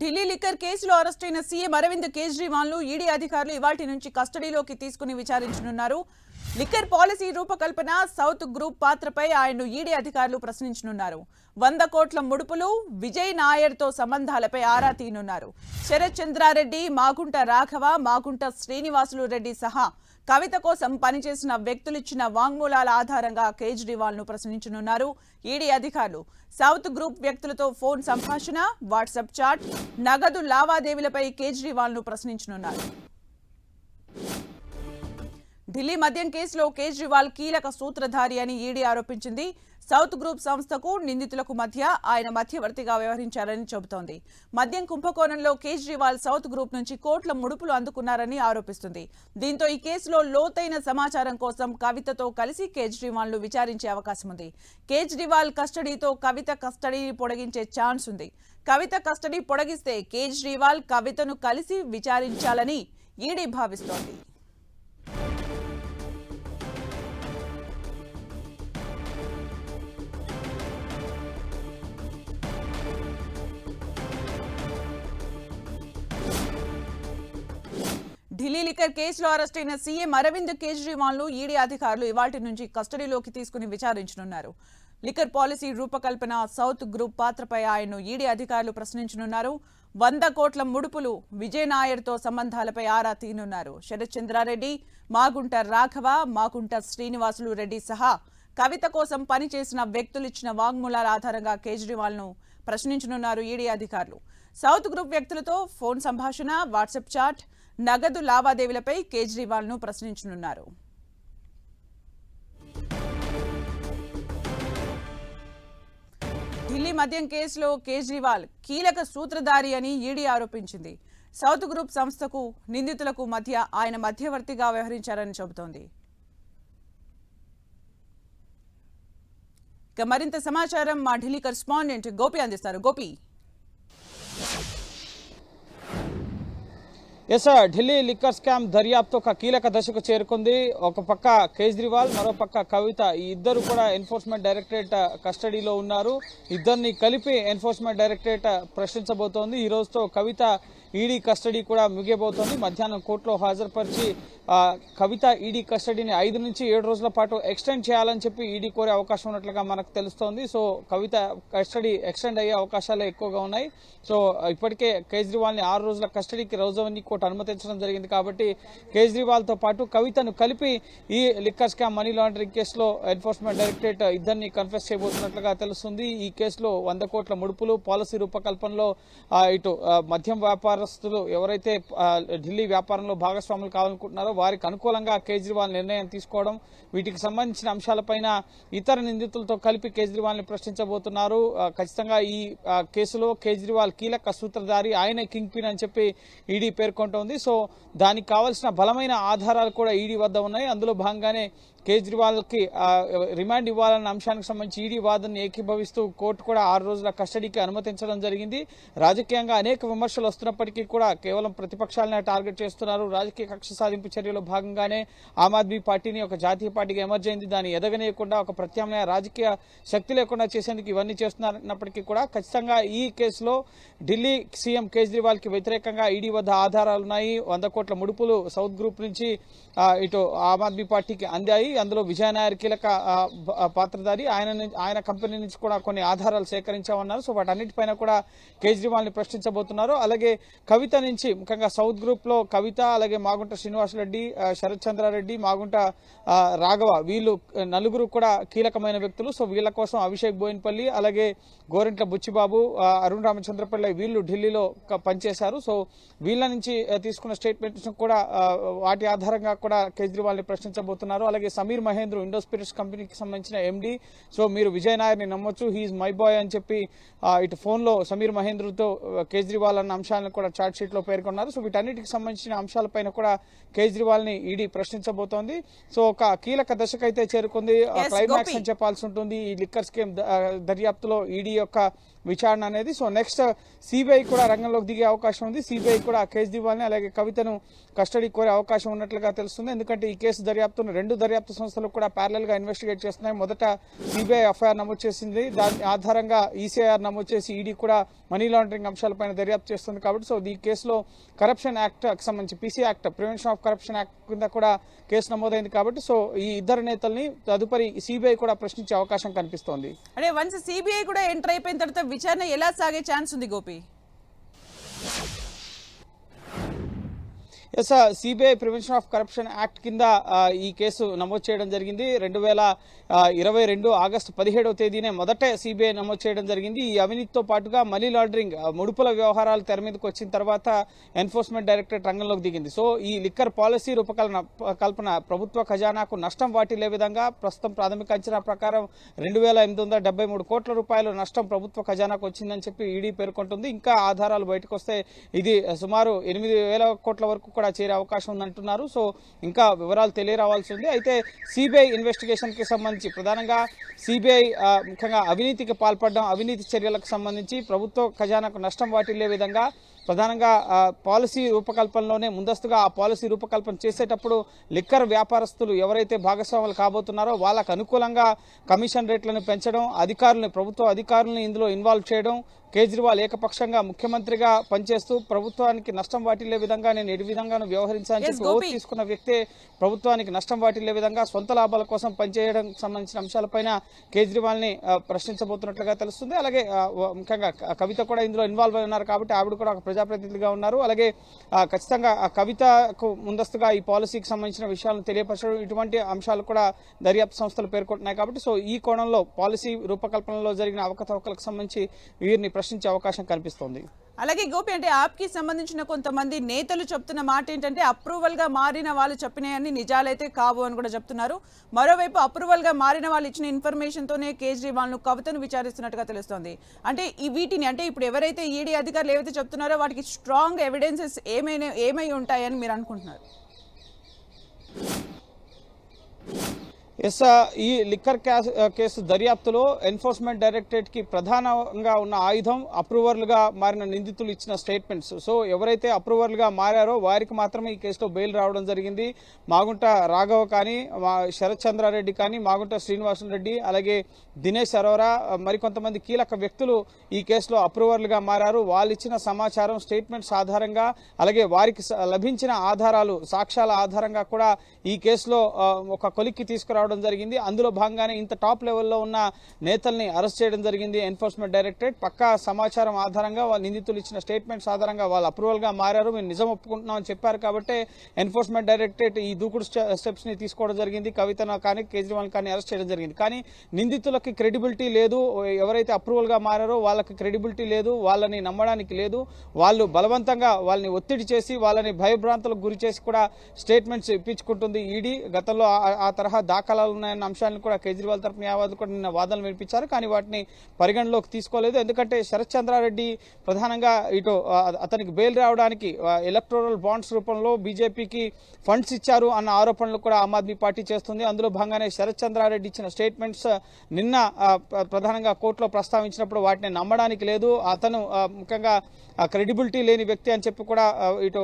Delhi liquor కేసులో అరెస్టైన CM Arvind కేజ్రీవాల్ను ఈడీ అధికారులు ఇవాటి నుంచి కస్టడీలోకి తీసుకుని విచారించనున్నారు. లిక్కర్ పాలసీ రూపకల్పన సౌత్ గ్రూప్ పాత్రపై ఆయన్ను ఈడీ అధికారులు ప్రశ్నించనున్నారు. వంద కోట్ల ముడుపులు విజయ్ నాయర్తో సంబంధాలపై ఆరా తీయనున్నారు. శరత్ చంద్రారెడ్డి మాగుంట రాఘవ మాగుంట శ్రీనివాసులు రెడ్డి సహా కవిత కోసం పనిచేసిన వ్యక్తులిచ్చిన వాంగ్మూలాల ఆధారంగా కేజ్రీవాల్ను ప్రశ్నించనున్నారు. ఈడీ అధికారులు సౌత్ గ్రూప్ వ్యక్తులతో ఫోన్ సంభాషణ వాట్సాప్ చాట్ నగదు లావాదేవీలపై కేజ్రీవాల్ను ప్రశ్నించనున్నారు. ఢిల్లీ మద్యం కేసులో కేజ్రీవాల్ కీలక సూత్రధారి అని ఈడీ ఆరోపించింది. సౌత్ గ్రూప్ సంస్థకు నిందితులకు మధ్య ఆయన మధ్యవర్తిగా వ్యవహరించారని చెబుతోంది. మద్యం కుంభకోణంలో కేజ్రీవాల్ సౌత్ గ్రూప్ నుంచి కోట్ల ముడుపులు అందుకున్నారని ఆరోపిస్తుంది. దీంతో ఈ కేసులో లోతైన సమాచారం కోసం కవితతో కలిసి కేజ్రీవాల్ను విచారించే అవకాశం ఉంది. కేజ్రీవాల్ కస్టడీతో కవిత కస్టడీని పొడిగించే ఛాన్స్ ఉంది. కవిత కస్టడీ పొడిగిస్తే కేజ్రీవాల్ కవితను కలిసి విచారించాలని ఈడీ భావిస్తోంది. ఢిల్లీ లిక్కర్ కేసులో అరెస్టైన సీఎం అరవింద్ కేజ్రీవాల్ను ఈడీ అధికారులు ఇవాటి నుంచి కస్టడీలోకి తీసుకుని విచారించనున్నారు. లిక్కర్ పాలసీ రూపకల్పన సౌత్ గ్రూప్ పాత్రపై ఆయన్ను ఈడీ అధికారులు ప్రశ్నించనున్నారు. వంద కోట్ల ముడుపులు విజయ్ నాయర్తో సంబంధాలపై ఆరా తీయనున్నారు శరత్చంద్రారెడ్డి మాగుంట రాఘవ మాగుంట శ్రీనివాసులు రెడ్డి సహా కవిత కోసం పనిచేసిన వ్యక్తులిచ్చిన వాంగ్మూలాల ఆధారంగా కేజ్రీవాల్ను ప్రశ్నించనున్నారు ఈడీ అధికారులు. సౌత్ గ్రూప్ వ్యక్తులతో ఫోన్ సంభాషణ వాట్సాప్ చాట్ నగదు లావాదేవీలపై కేజ్రీవాల్ను ప్రశ్నించనున్నారు. ఢిల్లీ మద్యం కేసులో కేజ్రీవాల్ కీలక సూత్రధారి అని ఈడీ ఆరోపించింది. సౌత్ గ్రూప్ సంస్థకు నిందితులకు మధ్య ఆయన మధ్యవర్తిగా వ్యవహరించారని చెబుతోంది. ఇక మరింత సమాచారం మా ఢిల్లీ కరెస్పాండెంట్ గోపి అందిస్తారు. Gopi. Yes Delhi liquor scam దర్యాప్తు ఒక కీలక దశకు చేరుకుంది. ఒక పక్క కేజ్రీవాల్ మరో పక్క కవిత. ఈ ఇద్దరు కూడా ఎన్ఫోర్స్మెంట్ డైరెక్టరేట్ కస్టడీలో ఉన్నారు. ఇద్దరిని కలిపి ఎన్ఫోర్స్మెంట్ డైరెక్టరేట్ uh, ప్రశ్నించబోతోంది. ఈ రోజుతో కవిత ఈడీ కస్టడీ కూడా ముగియబోతోంది. మధ్యాహ్నం కోర్టులో హాజరుపరిచి కవిత ఈడీ కస్టడీని ఐదు నుంచి ఏడు రోజుల పాటు ఎక్స్టెండ్ చేయాలని చెప్పి ఈడీ కోరే అవకాశం ఉన్నట్లుగా మనకు తెలుస్తోంది. సో కవిత కస్టడీ ఎక్స్టెండ్ అయ్యే అవకాశాలు ఎక్కువగా ఉన్నాయి. సో ఇప్పటికే కేజ్రీవాల్ని ఆరు రోజుల కస్టడీకి రోజవన్నీ కోర్టు అనుమతించడం జరిగింది కాబట్టి కేజ్రీవాల్తో పాటు కవితను కలిపి ఈ లిక్కర్ స్కామ్ మనీ లాండరింగ్ కేసులో ఎన్ఫోర్స్మెంట్ డైరెక్టరేట్ ఇద్దరిని కన్ఫెస్ చేయబోతున్నట్లుగా తెలుస్తుంది. ఈ కేసులో వంద కోట్ల ముడుపులు పాలసీ రూపకల్పనలో ఇటు మద్యం వ్యాపార వ్యాపారస్తులు ఎవరైతే ఢిల్లీ వ్యాపారంలో భాగస్వాములు కావాలనుకుంటున్నారో వారికి అనుకూలంగా కేజ్రీవాల్ నిర్ణయం తీసుకోవడం వీటికి సంబంధించిన అంశాలపైన ఇతర నిందితులతో కలిపి కేజ్రీవాల్ని ప్రశ్నించబోతున్నారు ఖచ్చితంగా ఈ కేసులో కేజ్రీవాల్ కీలక సూత్రధారి ఆయన కింగ్ పిన్ అని చెప్పి ఈడీ పేర్కొంటోంది. సో దానికి కావాల్సిన బలమైన ఆధారాలు కూడా ఈడీ వద్ద ఉన్నాయి. అందులో భాగంగానే కేజ్రీవాల్కి రిమాండ్ ఇవ్వాలన్న అంశానికి సంబంధించి ఈడీ వాదనని ఏకీభవిస్తూ కోర్టు కూడా ఆరు రోజుల కస్టడీకి అనుమతించడం జరిగింది. రాజకీయంగా అనేక విమర్శలు వస్తున్నప్పటికీ కూడా కేవలం ప్రతిపక్షాలనే టార్గెట్ చేస్తున్నారు. రాజకీయ కక్ష సాధింపు చర్యలో భాగంగానే ఆమ్ ఆద్మీ పార్టీని ఒక జాతీయ పార్టీగా ఎమర్జ్ అయింది. దాన్ని ఎదగనేయకుండా ఒక ప్రత్యామ్నాయ రాజకీయ శక్తి లేకుండా చేసేందుకు ఇవన్నీ చేస్తున్నారన్నప్పటికీ కూడా ఖచ్చితంగా ఈ కేసులో ఢిల్లీ సీఎం కేజ్రీవాల్కి వ్యతిరేకంగా ఈడీ వద్ద ఆధారాలు ఉన్నాయి వంద కోట్ల ముడుపులు సౌత్ గ్రూప్ నుంచి ఇటు ఆమ్ ఆద్మీ పార్టీకి అందాయి. అందులో విజయ్ నాయర్ కీలక పాత్రధారి. ఆయన ఆయన కంపెనీ నుంచి కూడా కొన్ని ఆధారాలు సేకరించామన్నారు. సో వాటన్నిటిపైన కూడా కేజ్రీవాల్ని ప్రశ్నించబోతున్నారు. అలాగే కవిత నుంచి ముఖ్యంగా సౌత్ గ్రూప్లో కవిత అలాగే మాగుంట శ్రీనివాసరెడ్డి రెడ్డి శరత్ చంద్రారెడ్డి మాగుంట రాఘవ వీళ్ళు నలుగురు కూడా కీలకమైన వ్యక్తులు. సో వీళ్ళ కోసం అభిషేక్ బోయిన్పల్లి అలాగే గోరింట్ల బుచ్చిబాబు అరుణ్ రామచంద్రపల్లి వీళ్ళు ఢిల్లీలో పనిచేశారు. సో వీళ్ళ నుంచి తీసుకున్న స్టేట్మెంట్స్ కూడా వాటి ఆధారంగా కూడా కేజ్రీవాల్ని ప్రశ్నించబోతున్నారు. అలాగే సమీర్ మహేంద్ర ఇండో స్పిరిట్స్ కంపెనీకి సంబంధించిన ఎండి సో మీరు విజయ్ నమ్మొచ్చు హీఈ్ మై బాయ్ అని చెప్పి ఇటు ఫోన్లో సమీర్ మహేంద్రతో కేజ్రీవాల్ అన్న అంశాలను కూడా చార్ట్ షీట్లో పేర్కొన్నారు. సో వీటన్నిటికి సంబంధించిన అంశాలపైన కూడా కేజ్రీవాల్ని ఈడీ ప్రశ్నించబోతోంది. సో ఒక కీలక దశకైతే చేరుకుంది. క్లైమాక్స్. అని చెప్పాల్సి ఉంటుంది. ఈ లిక్కర్ స్కీమ్ దర్యాప్తులో ఈడీ యొక్క విచారణ అనేది. సో నెక్స్ట్ సిబిఐ కూడా రంగంలోకి దిగే అవకాశం ఉంది. సిబిఐ కూడా కేజ్రీవాల్ని అలాగే కవితను కస్టడీ కోరే అవకాశం ఉన్నట్లుగా తెలుస్తుంది. ఎందుకంటే ఈ కేసు దర్యాప్తును రెండు దర్యాప్తు సంస్థలు కూడా ప్యారలల్గా ఇన్వెస్టిగేట్ చేస్తున్నాయి. మొదట సిబిఐ ఎఫ్ఐఆర్ నమోదు చేసింది. దాని ఆధారంగా ఈసీఐఆర్ నమోదు చేసి ఈడీ కూడా మనీ లాండరింగ్ అంశాలపైన దర్యాప్తు చేస్తుంది కాబట్టి సో ఈ కేసులో కరప్షన్ యాక్ట్ సంబంధించి PC act prevention of corruption act కింద కూడా కేసు నమోదైంది కాబట్టి సో ఈ ఇద్దరు నేతల్ని తదుపరి సిబిఐ కూడా ప్రశ్నించే అవకాశం కనిపిస్తోంది. అంటే వన్స్ సిబిఐ కూడా ఎంటర్ అయిపోయిన తర్వాత విచారణ ఎలా సాగే ఛాన్స్ ఉంది Gopi? Yes CBI prevention of corruption act కింద ఈ కేసు నమోదు చేయడం జరిగింది. రెండు వేల ఇరవై రెండు ఆగస్టు పదిహేడవ తేదీనే మొదట సిబిఐ నమోదు చేయడం జరిగింది. ఈ అవినీతితో పాటుగా మనీ లాండరింగ్ ముడుపుల వ్యవహారాలు తెర మీదకి వచ్చిన తర్వాత ఎన్ఫోర్స్మెంట్ డైరెక్టరేట్ రంగంలోకి దిగింది. సో ఈ లిక్కర్ పాలసీ రూపకల్పన కల్పన ప్రభుత్వ ఖజానాకు నష్టం వాటిల్లే విధంగా ప్రస్తుతం ప్రాథమిక అంచనా ప్రకారం రెండు వేల ఎనిమిది వందల డెబ్బై మూడు కోట్ల రూపాయలు నష్టం ప్రభుత్వ ఖజానాకు వచ్చిందని చెప్పి ఈడీ పేర్కొంటుంది. ఇంకా ఆధారాలు బయటకు వస్తే ఇది సుమారు ఎనిమిది వేల కోట్ల వరకు కూడా చేరే అవకాశం ఉందంటున్నారు. సో ఇంకా వివరాలు తెలియరావాల్సి ఉంది. అయితే సిబిఐ ఇన్వెస్టిగేషన్కి సంబంధించి ప్రధానంగా సిబిఐ ముఖ్యంగా అవినీతికి పాల్పడడం అవినీతి చర్యలకు సంబంధించి ప్రభుత్వ ఖజానాకు నష్టం వాటిల్లే విధంగా ప్రధానంగా పాలసీ రూపకల్పనలోనే ముందస్తుగా ఆ పాలసీ రూపకల్పన చేసేటప్పుడు లిక్కర్ వ్యాపారస్తులు ఎవరైతే భాగస్వాములు కాబోతున్నారో వాళ్ళకు అనుకూలంగా కమిషన్ రేట్లను పెంచడం అధికారులను ప్రభుత్వ అధికారులను ఇందులో ఇన్వాల్వ్ చేయడం కేజ్రీవాల్ ఏకపక్షంగా ముఖ్యమంత్రిగా పనిచేస్తూ ప్రభుత్వానికి నష్టం వాటిల్లే విధంగా నేను ఎటు విధంగాను వ్యవహరించాలని చెప్పి గోపి. తీసుకున్న వ్యక్తే ప్రభుత్వానికి నష్టం వాటిల్లే విధంగా సొంత లాభాల కోసం పనిచేయడం సంబంధించిన అంశాలపైన కేజ్రీవాల్ని ప్రశ్నించబోతున్నట్లుగా తెలుస్తుంది అలాగే ముఖ్యంగా కవిత కూడా ఇందులో ఇన్వాల్వ్ అయి ఉన్నారు కాబట్టి ఆవిడ కూడా ఒక ప్రజాప్రతినిధిగా ఉన్నారు అలాగే ఖచ్చితంగా ఆ కవితకు ముందస్తుగా ఈ పాలసీకి సంబంధించిన విషయాలను తెలియపరచడం ఇటువంటి అంశాలు కూడా దర్యాప్తు సంస్థలు పేర్కొంటున్నాయి కాబట్టి సో ఈ కోణంలో పాలసీ రూపకల్పనలో జరిగిన అవకతవకలకు సంబంధించి వీరిని ప్రశ్నించే అవకాశం కనిపిస్తోంది. అలాగే గోపి అంటే యాప్కి సంబంధించిన కొంతమంది నేతలు చెప్తున్న మాట ఏంటంటే అప్రూవల్గా మారిన వాళ్ళు చెప్పినాయని నిజాలైతే కావు అని కూడా చెప్తున్నారు. మరోవైపు అప్రూవల్గా మారిన వాళ్ళు ఇచ్చిన ఇన్ఫర్మేషన్తోనే కేజ్రీవాల్ను కవితను విచారిస్తున్నట్టుగా తెలుస్తోంది. అంటే ఈ వీటిని అంటే ఇప్పుడు ఎవరైతే ఈడీ అధికారులు ఏవైతే చెప్తున్నారో వాటికి స్ట్రాంగ్ ఎవిడెన్సెస్ ఏమైనా ఏమై ఉంటాయని మీరు అనుకుంటున్నారు? ఎస్ ఈ లిక్కర్ క్యాస్- కేసు దర్యాప్తులో ఎన్ఫోర్స్మెంట్ డైరెక్టరేట్కి ప్రధానంగా ఉన్న ఆయుధం అప్రూవర్లుగా మారిన నిందితులు ఇచ్చిన స్టేట్మెంట్స్. సో ఎవరైతే అప్రూవర్లుగా మారారో వారికి మాత్రమే ఈ కేసులో బెయిల్ రావడం జరిగింది. మాగుంట రాఘవ కానీ శరత్ చంద్రారెడ్డి కానీ మాగుంట శ్రీనివాసన్ రెడ్డి అలాగే దినేష్ అరోరా మరికొంతమంది కీలక వ్యక్తులు ఈ కేసులో అప్రూవర్లుగా మారారు. వాళ్ళు ఇచ్చిన సమాచారం స్టేట్మెంట్స్ ఆధారంగా అలాగే వారికి స- లభించిన ఆధారాలు సాక్ష్యాల ఆధారంగా కూడా ఈ కేసులో ఒక కొలిక్కి తీసుకురావడం జరిగింది. అందులో భాగంగానే ఇంత టాప్ లెవెల్లో ఉన్న నేతల్ని అరెస్ట్ చేయడం జరిగింది ఎన్ఫోర్స్మెంట్ డైరెక్టరేట్. పక్కా సమాచారం ఆధారంగా వాళ్ళ నిందితులు ఇచ్చిన స్టేట్మెంట్స్ ఆధారంగా వాళ్ళు అప్రూవల్గా మారారు. మేము నిజం ఒప్పుకుంటున్నాం అని చెప్పారు కాబట్టి ఎన్ఫోర్స్మెంట్ డైరెక్టరేట్ ఈ దూకుడు స్టెప్స్ని తీసుకోవడం జరిగింది. కవితను కానీ కేజ్రీవాల్ కానీ అరెస్ట్ చేయడం జరిగింది. కానీ నిందితులకి క్రెడిబిలిటీ లేదు. ఎవరైతే అప్రూవల్గా మారారో వాళ్ళకి క్రెడిబిలిటీ లేదు. వాళ్ళని నమ్మడానికి లేదు. వాళ్ళు బలవంతంగా వాళ్ళని ఒత్తిడి చేసి వాళ్ళని భయభ్రాంతులకు గురి చేసి కూడా స్టేట్మెంట్స్ ఇప్పించుకుంటుంది ఈడీ. గతంలో ఆ- ఆ తరహా దాఖలాలు ఉన్నాయన్న అంశాలను కూడా కేజ్రీవాల్ తరపు న్యాయవాదులు కూడా నిన్న వాదనలు వినిపించారు. కానీ వాటిని పరిగణలోకి తీసుకోలేదు. ఎందుకంటే శరత్ చంద్రారెడ్డి ప్రధానంగా ఇటు అతనికి బెయిల్ రావడానికి ఎలక్టోరల్ బాండ్స్ రూపంలో బీజేపీకి ఫండ్స్ ఇచ్చారు అన్న ఆరోపణలు కూడా ఆమ్ ఆద్మీ పార్టీ చేస్తుంది. అందులో భాగంగానే శరత్ చంద్రారెడ్డి ఇచ్చిన స్టేట్మెంట్స్ నిన్న ప్రధానంగా కోర్టులో ప్రస్తావించినప్పుడు వాటిని నమ్మడానికి లేదు. అతను ముఖ్యంగా క్రెడిబిలిటీ లేని వ్యక్తి అని చెప్పి కూడా ఇటు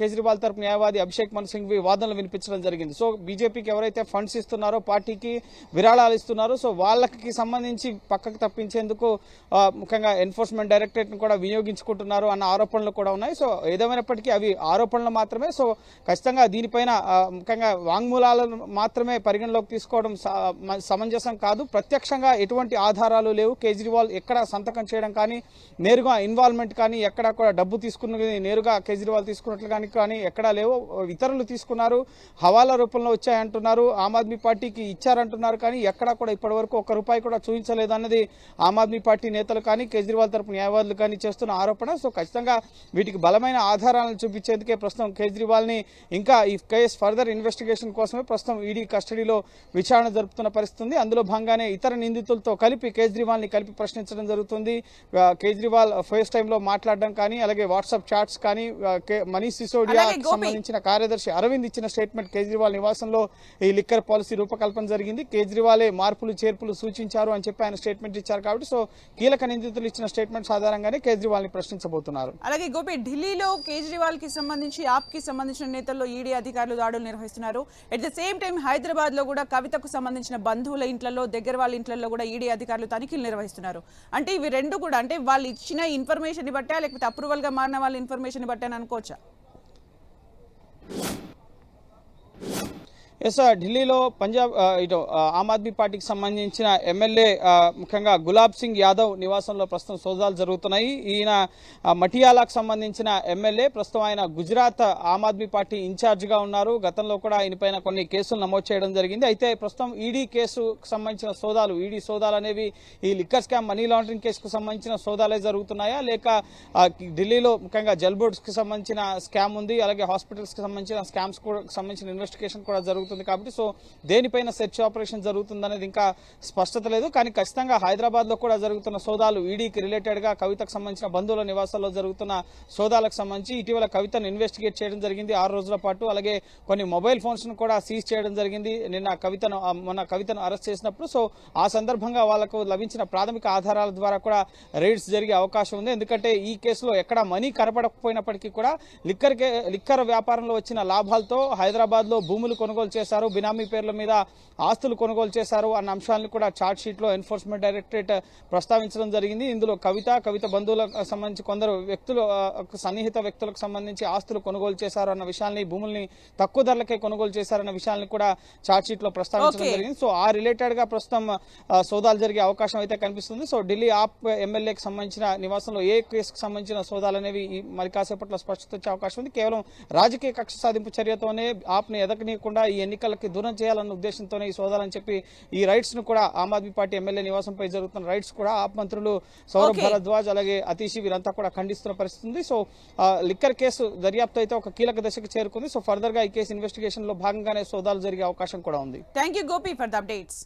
కేజ్రీవాల్ తరపు న్యాయవాది అభిషేక్ మన్ సింగ్ వాదనలు వినిపించడం జరిగింది. సో బీజేపీకి ఎవరైతే ఫండ్స్ ఇస్తున్నారో పార్టీకి విరాళాలు ఇస్తున్నారో సో వాళ్ళకి సంబంధించి పక్కకు తప్పించేందుకు ముఖ్యంగా ఎన్ఫోర్స్మెంట్ డైరెక్టరేట్ను కూడా వినియోగించుకుంటున్నారు అన్న ఆరోపణలు కూడా ఉన్నాయి. సో ఏదేమైనప్పటికీ అవి ఆరోపణలు మాత్రమే. సో ఖచ్చితంగా దీనిపైన ముఖ్యంగా వాంగ్మూలాలను మాత్రమే పరిగణలోకి తీసుకోవడం స- సమంజసం కాదు. ప్రత్యక్షంగా ఎటువంటి ఆధారాలు లేవు. కేజ్రీవాల్ ఎక్కడ సంతకం చేయడం కానీ నేరుగా ఇన్వాల్వ్మెంట్ కానీ ఎక్కడ కూడా డబ్బు తీసుకున్నది నేరుగా కేజ్రీవాల్ తీసుకున్నట్లు కానీ కానీ ఎక్కడా లేవు. ఇతరులు తీసుకున్నారు. హవాలా రూపంలో వచ్చాయంటున్నారు. ఆమ్ ఆద్మీ పార్టీకి ఇచ్చారంటున్నారు కానీ ఎక్కడా కూడా ఇప్పటివరకు ఒక్క రూపాయి కూడా చూపించలేదు అన్నది ఆమ్ ఆద్మీ పార్టీ నేతలు కానీ కేజ్రీవాల్ తరపు న్యాయవాదులు కానీ చేస్తున్న ఆరోపణ సో ఖచ్చితంగా వీటికి బలమైన ఆధారాలను చూపించేందుకే ప్రస్తుతం కేజ్రీవాల్ని ఇంకా ఈ కేసు ఫర్దర్ ఇన్వెస్టిగేషన్ కోసమే ప్రస్తుతం ఈడీ కస్టడీలో విచారణ జరుపుతున్న పరిస్థితి ఉంది అందులో భాగంగానే ఇతర నిందితులతో కలిపి కేజ్రీవాల్ని కలిపి ప్రశ్నించడం జరుగుతుంది కేజ్రీవాల్ ఫస్ట్ టైంలో మాట్లాడడం కానీ అలాగే వాట్సాప్ చాట్స్ కానీ మనీష్ సిసోడియా. సంబంధించిన కార్యదర్శి అరవింద్ ఇచ్చిన స్టేట్మెంట్ కేజ్రీవాల్ నివాసంలో ఈ లిక్కర్ పాలసీ రూపకల్పన జరిగింది. కేజ్రీవాలే మార్పులు చేర్పులు సూచించారు అని చెప్పి ఆయన స్టేట్మెంట్ ఇచ్చారు కాబట్టి సో కీలక నిందితులు ఇచ్చిన స్టేట్మెంట్స్ ఆధారంగానే కేజ్రీవాల్ని ప్రశ్నించబోతున్నారు. అలాగే గోపి ఢిల్లీలో కేజ్రీవాల్కి సంబంధించి ఆప్కి సంబంధించిన నేతల్లో ఈడీ అధికారులు దాడులు నిర్వహిస్తున్నారు. ఎట్ ద సేమ్ టైం హైదరాబాద్లో కూడా కవితకు సంబంధించిన బంధువుల ఇంట్లలో దగ్గర వాళ్ళ ఇంట్లలో కూడా ఈడీ అధికారులు తనిఖీలు నిర్వహిస్తున్నారు. అంటే ఇవి రెండు కూడా అంటే వాళ్ళు ఇచ్చిన ఇన్ఫర్మేషన్ బట్టా లేకపోతే అప్రూవల్గా మారిన వాళ్ళ ఇన్ఫర్మేషన్ బట్టే అనుకోవచ్చా? ఎస్ ఢిల్లీలో పంజాబ్ ఇటు ఆమ్ ఆద్మీ పార్టీకి సంబంధించిన ఎమ్మెల్యే ముఖ్యంగా గులాబ్ సింగ్ యాదవ్ నివాసంలో ప్రస్తుతం సోదాలు జరుగుతున్నాయి. ఈయన మటియాలాకు సంబంధించిన ఎమ్మెల్యే ప్రస్తుతం ఆయన గుజరాత్ ఆమ్ ఆద్మీ పార్టీ ఇన్ఛార్జిగా ఉన్నారు. గతంలో కూడా ఆయనపైన కొన్ని కేసులు నమోదు చేయడం జరిగింది. అయితే ప్రస్తుతం ఈడీ కేసుకు సంబంధించిన సోదాలు ఈడీ సోదాలు అనేవి ఈ లిక్కర్ స్కామ్ మనీ లాండరింగ్ కేసుకు సంబంధించిన సోదాలే జరుగుతున్నాయా? లేక ఢిల్లీలో ముఖ్యంగా జల్ బోర్డ్స్కి సంబంధించిన స్కామ్ ఉంది అలాగే హాస్పిటల్స్కి సంబంధించిన స్కామ్స్ కూడా సంబంధించిన ఇన్వెస్టిగేషన్ కూడా జరుగుతుంది కాబట్టి సో దేనిపైన సెర్చ్ ఆపరేషన్ జరుగుతుందనేది ఇంకా స్పష్టత లేదు. కానీ ఖచ్చితంగా హైదరాబాద్లో కూడా జరుగుతున్న సోదాలు ఈడీకి రిలేటెడ్గా కవితకు సంబంధించిన బంధువుల నివాసాల్లో జరుగుతున్న సోదాలకు సంబంధించి ఇటీవల కవితను ఇన్వెస్టిగేట్ చేయడం జరిగింది ఆరు రోజుల పాటు. అలాగే కొన్ని మొబైల్ ఫోన్స్ను కూడా సీజ్ చేయడం జరిగింది. నిన్న కవితను మొన్న కవితను అరెస్ట్ చేసినప్పుడు. సో ఆ సందర్భంగా వాళ్ళకు లభించిన ప్రాథమిక ఆధారాల ద్వారా కూడా రైడ్స్ జరిగే అవకాశం ఉంది. ఎందుకంటే ఈ కేసులో ఎక్కడ మనీ కనపడకపోయినప్పటికీ కూడా లిక్కర్ కే- లిక్కర్ వ్యాపారంలో వచ్చిన లాభాలతో హైదరాబాద్లో భూములు కొనుగోలు చేశారు బినామీ పేర్ల మీద ఆస్తులు కొనుగోలు చేశారు అన్న అంశాలను కూడా చార్ట్ షీట్లో ఎన్ఫోర్స్మెంట్ డైరెక్టరేట్ ప్రస్తావించడం జరిగింది. ఇందులో కవిత కవిత బంధువులకు సంబంధించి కొందరు వ్యక్తులు సన్నిహిత వ్యక్తులకు సంబంధించి ఆస్తులు కొనుగోలు చేశారు అన్న విషయాల్ని భూముల్ని తక్కువ ధరలకే కొనుగోలు చేశారన్న విషయాన్ని కూడా చార్ట్ షీట్లో ప్రస్తావించడం. జరిగింది. సో ఆ రిలేటెడ్గా ప్రస్తుతం సోదాలు జరిగే అవకాశం అయితే కనిపిస్తుంది. సో ఢిల్లీ ఆప్ ఎమ్మెల్యేకి సంబంధించిన నివాసంలో ఏ కేసుకు సంబంధించిన సోదాలు అనేవి మరి కాసేపట్లో స్పష్టత వచ్చే అవకాశం ఉంది. కేవలం రాజకీయ కక్ష సాధింపు చర్యతోనే ఆప్ని ఎదగనీయకుండా ఈ ఎన్నికలకి దూరం చేయాలన్న ఉద్దేశంతోనే ఈ సోదాలని చెప్పి ఈ రైట్స్ను కూడా ఆమ్ ఆద్మీ పార్టీ ఎమ్మెల్యే నివాసంపై జరుగుతున్న రైట్స్ కూడా ఆప్ మంత్రులు సౌరభ్. భరద్వాజ్ అలాగే అతీషి వీరంతా కూడా ఖండిస్తున్న పరిస్థితి ఉంది. సో లిక్కర్ కేసు దర్యాప్తు అయితే ఒక కీలక దశకు చేరుకుంది. సో ఫర్దర్గా ఈ కేసు ఇన్వెస్టిగేషన్లో భాగంగానే సోదాలు జరిగే అవకాశం కూడా ఉంది. Thank you Gopi for the updates